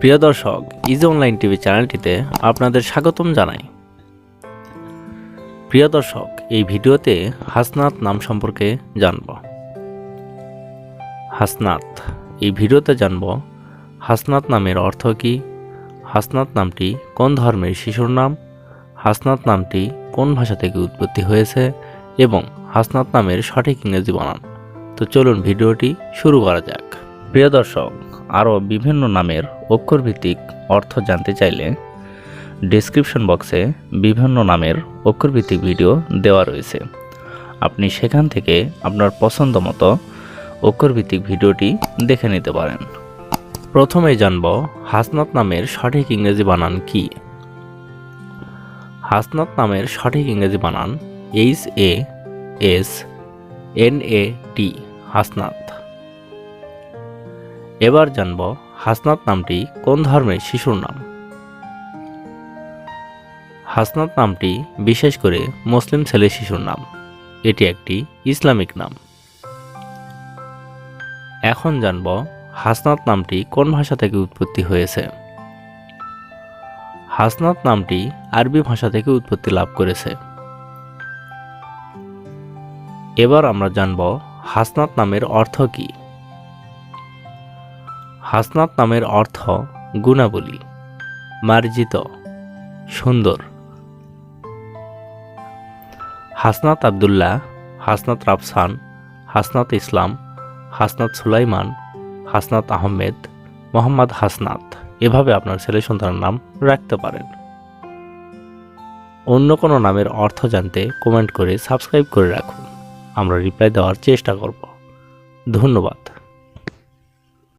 প্রিয় দর্শক easy online TV চ্যানেলটিতে আপনাদের স্বাগতম জানাই। প্রিয় দর্শক, এই ভিডিওতে হাসনাত নাম সম্পর্কে জানব। হাসনাত, এই ভিডিওতে জানব হাসনাত নামের অর্থ কী, হাসনাত নামটি কোন ধর্মের শিশুর নাম, হাসনাত নামটি কোন ভাষা থেকে উৎপত্তি হয়েছে এবং হাসনাত নামের সঠিক ইংরেজি বানান তো চলুন ভিডিওটি শুরু করা যাক। প্রিয় দর্শক আরও বিভিন্ন নামের অক্ষরভিত্তিক অর্থ জানতে চাইলে ডেসক্রিপশন বক্সে বিভিন্ন নামের অক্ষরভিত্তিক ভিডিও দেওয়া রয়েছে। আপনি সেখান থেকে আপনার পছন্দ মতো অক্ষরভিত্তিক ভিডিওটি দেখে নিতে পারেন। প্রথমে জানব হাসনাত নামের সঠিক ইংরেজি বানান কি? হাসনাত নামের সঠিক ইংরেজি বানান H A S N A T Hasnat. এবার জানব হাসনাত নামটি কোন ধর্মের শিশুর নাম। হাসনাত নামটি বিশেষ করে মুসলিম ছেলে শিশুর নাম। এটি একটি ইসলামিক নাম। এখন জানব হাসনাত নামটি কোন ভাষা থেকে উৎপত্তি হয়েছে। হাসনাত নামটি আরবি ভাষা থেকে উৎপত্তি লাভ করেছে। এবার আমরা জানব হাসনাত নামের অর্থ কী। হাসনাত নামের অর্থ গুণাবলী, মার্জিত, সুন্দর। হাসনাত আবদুল্লাহ, হাসনাত রাফসান, হাসনাত ইসলাম, হাসনাত সুলাইমান, হাসনাত আহমেদ, মোহাম্মদ হাসনাত এভাবে আপনার ছেলে সন্তানের নাম রাখতে পারেন। অন্য কোনো নামের অর্থ জানতে কমেন্ট করে সাবস্ক্রাইব করে রাখুন। আমরা রিপ্লাই দেওয়ার চেষ্টা করব। ধন্যবাদ।